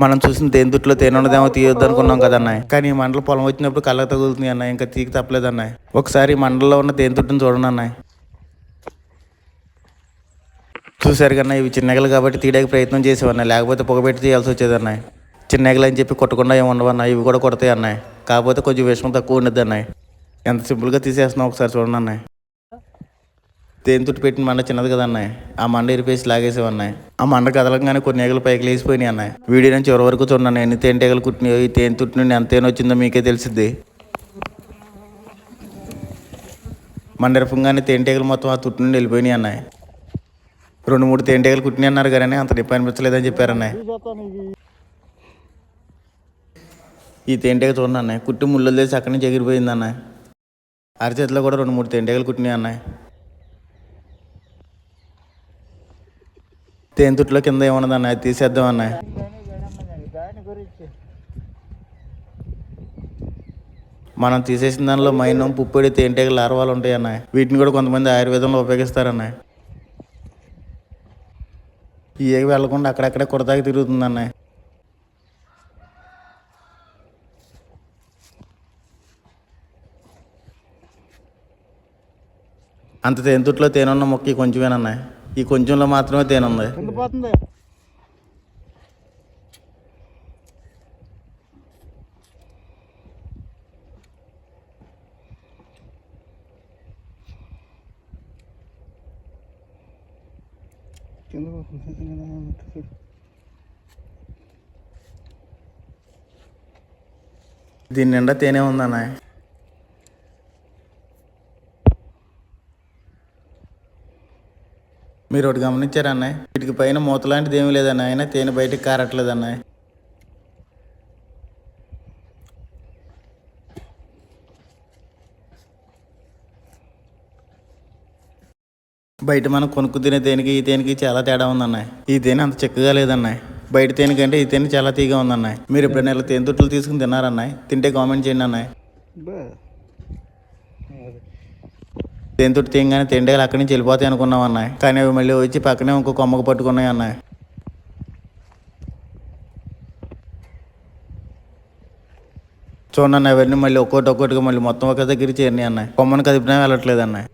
మనం చూసిన తేనె తేనె ఉన్నదేమో తీయొద్దు అనుకున్నాం కదా కానీ ఈ మండల పొలం వచ్చినప్పుడు కళ్ళకు తగులుతుంది అన్న ఇంకా తీకి తప్పలేదన్నాయి ఒకసారి ఈ మండలంలో ఉన్న తేనె చూడండి అన్నాయి చూశారు కన్నా ఇవి చిన్నగలు కాబట్టి తీయడానికి ప్రయత్నం చేసేవన్నాయి లేకపోతే పొగబెట్టి తీయాల్సి వచ్చేది చిన్నగలు అని చెప్పి కొట్టకుండా ఏమి ఉండవన్నా ఇవి కూడా కొడతాయి అన్నాయి కాకపోతే కొంచెం విషయం తక్కువ ఉండద్దు అన్నాయి ఎంత సింపుల్గా తీసేస్తున్నావు ఒకసారి చూడండి అన్నాయి తేనెతుట్టు పెట్టిన మండ చిన్నది కదా అన్నాయి ఆ మండ ఇరిపేసి లాగేసేవన్నాయి ఆ మండ కదలంగానే కొన్ని ఏగలు పైకి లేచిపోయినాయి అన్నాయి వీడియో నుంచి చివరి వరకు చూడండి ఎన్ని తేనెటీగలు కుట్టినాయో ఈ తేనెతుట్టు నుండి ఎంత తేనె వచ్చిందో మీకే తెలిసిద్ది. మండరపంగానే తేనెటీగలు మొత్తం ఆ తుట్టు నుండి వెళ్ళిపోయినాయి అన్నాయి రెండు మూడు తేనెటీగలు కుట్టినాయి అన్నారు కానీ అంత నొప్పి అనిపించలేదని చెప్పారన్నాయి ఈ తేనెటీగ చూడండి అన్నాయి కుట్టి ముళ్ళు తెలిసి అక్కడి నుంచి ఎగిరిపోయింది అన్నాయి అరచేతిలో కూడా రెండు మూడు తేనెటీగలు కుట్టినాయి అన్నాయి తేనెతుట్లో కింద ఏమన్నదన్న అన్నాయి అది తీసేద్దాం మనం తీసేసిన దానిలో మైనం పుప్పొడి తేనెటీగలు లార్వాలు ఉంటాయి వీటిని కూడా కొంతమంది ఆయుర్వేదంలో ఉపయోగిస్తారన్నాయి ఈ వెళ్ళకుండా అక్కడక్కడే కుడతాకి తిరుగుతుందన్న అంత తేనెతుట్లో తేనున్న మొక్క కొంచెమేనన్నా ఈ కొంచెంలో మాత్రమే తేనుంది. కింద పోతుంది దీని నిండా తేనె ఉందన్నాయి. మీరు ఒకటి గమనించారా అన్నాయి వీటికి పైన మూత లాంటిది ఏమీ లేదన్న ఆయన తేనె బయటికి కారట్లేదన్నాయి బయట మనం కొనుక్కు తినే తేనెకి ఈ తేనెకి చాలా తేడా ఉందన్నాయి ఈ తేనె అంత చిక్కగా లేదన్నాయి బయట తేనె కంటే ఈ తేనె చాలా తీగా ఉందన్నాయి మీరు ఎప్పుడైనా ఇలా తేనె తొట్టులు తీసుకుని తిన్నారన్నాయి తింటే కామెంట్ చేయండి అన్నాయి బా తేనె తుట్టు తీయగానే తేండేలు అక్కడి నుంచి వెళ్ళిపోతాయి అనుకున్నాం అన్నాయి కానీ అవి మళ్ళీ వచ్చి పక్కనే ఇంకో కొమ్మకు పట్టుకున్నాయి అన్నాయి చూడండి అవన్నీ మళ్ళీ ఒక్కోటి ఒక్కోటిగా మళ్ళీ మొత్తం ఒక దగ్గర చేరినాయి అన్నాయి కొమ్మను కదిపినా వెళ్ళట్లేదు అన్నాయి